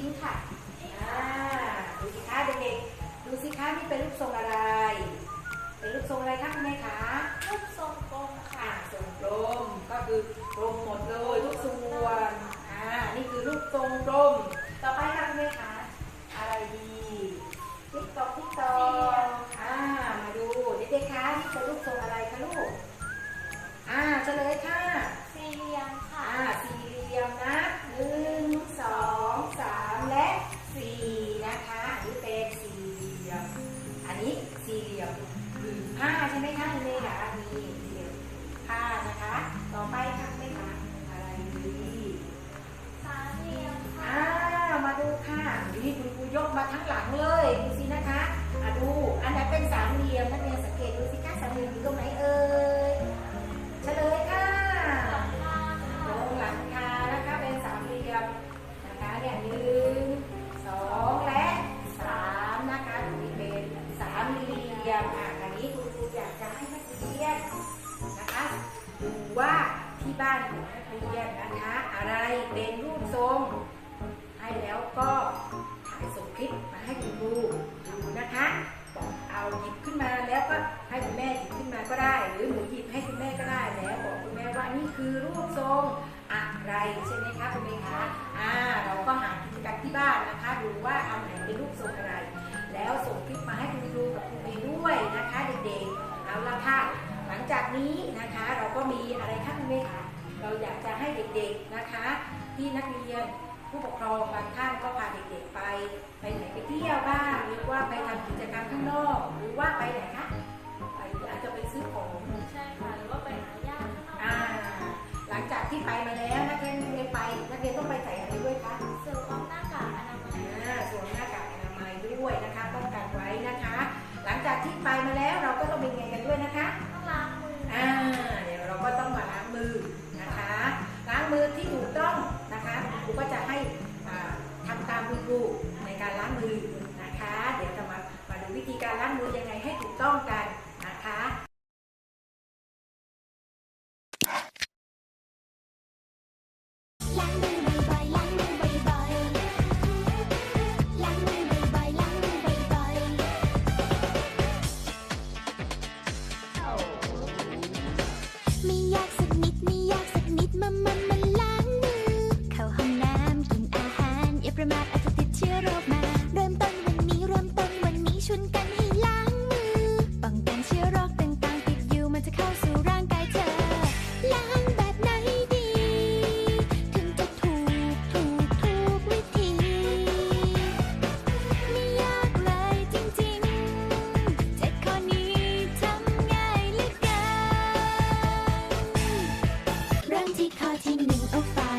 ิ้นค่ะดูสิคะเด็กๆ ดูสิคะนี่เป็นรูปทรงอะไร เป็นรูปทรงอะไรคะคุณแม่คะรูปทรงกลมค่ะทรงกลมก็คือกลมหมดเลย ใช่ไหมคะคุณเมย์คะมีเหลี่ยมผ้านะคะ ต่อไปค่ะคุณเมย์คะอะไรดีสามเหลี่ยมค่ะอ่ามาดูค่ะนี่คุณครูยกมาทั้งหลังเลยดูสินะคะอะดู อันไหนเป็นสามเหลี่ยมนักเรียนสังเกตดูสิคะสามเหลี่ยมอยู่ตรงไหนเอ่ยเฉลยค่ะตรงหลังคานะคะเป็นสามเหลี่ยมนะคะเนี่ยหนึ่งสองและสามนะคะตรงนี้เป็นสามเหลี่ยมอะ บ้านของนักเรียนนะคะ อะไรเป็นรูปทรงให้แล้วก็ถ่ายส่งคลิปมาให้คุณครูดูนะคะเอาหยิบขึ้นมาแล้วก็ให้คุณแม่หยิบขึ้นมาก็ได้ หรือหนูหยิบให้คุณแม่ก็ได้แล้วบอกคุณแม่ว่านี่คือรูปทรงอะไรใช่ไหมคะคุณแม่คะอ่าเราก็หากิจกรรมที่บ้านนะคะดูว่าอันไหนเป็นรูปทรงอะไร แล้วส่งคลิปมาให้คุณครูกับคุณเมย์ด้วยนะคะเด็กๆเอาละค่ะ หลังจากนี้นะคะเราก็มีอะไรคะคุณเมย์คะเราอยากจะให้เด็กๆนะคะ ที่นักเรียนผู้ปกครองบางท่านก็พาเด็กๆไป ไปไหนไปเที่ยวบ้างหรือว่าไปทำกิจกรรมข้างนอก หรือว่าไปไหนคะไปอาจจะไปซื้อของใช่ค่ะหรือว่าไปหาญาติข้างนอกอ่าหลังจากที่ไปมาแล้วนักเรียนเรียนไปนักเรียนต้องไปใส่อะไรด้วยคะสวมหน้า ก็จะให้อ่าทำตามคุณครูในการล้างมือนะคะ เดี๋ยวจะมามาดูวิธีการล้างมือยังไงให้ถูกต้องกัน เชื้อโรคมา เริ่มต้นวันนี้เริ่มต้นวันนี้ชวนกันให้ล้างมือ ป้องกันเชื้อโรคต่างติดอยู่มันจะเข้าสู่ร่างกายเธอ ล้างแบบไหนดี ถึงจะถูกถูกถูกวิธี ไม่ยากเลยจริงๆเจ็ดข้อนี้ทำง่ายเลยกันเริ่มที่ข้อที่หนึ่งโอฟ้า